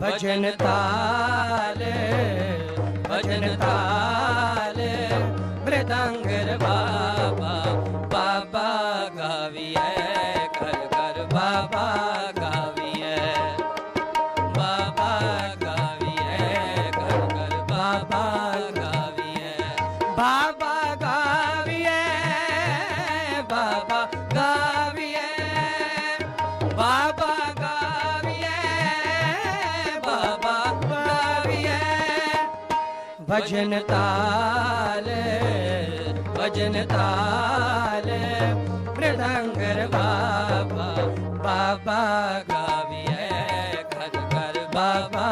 भजन ताल भजन ताल मृदंगर बाबा बाबा गाविए कर कर बाबा गाविए बाबा गाविए कर कर बाबा गाविए बाबा गाविए बाबा गाविए बाबा गाविए। भजन ताल भजन ताल मृदंगर बाबा बाबा घर घर बाबा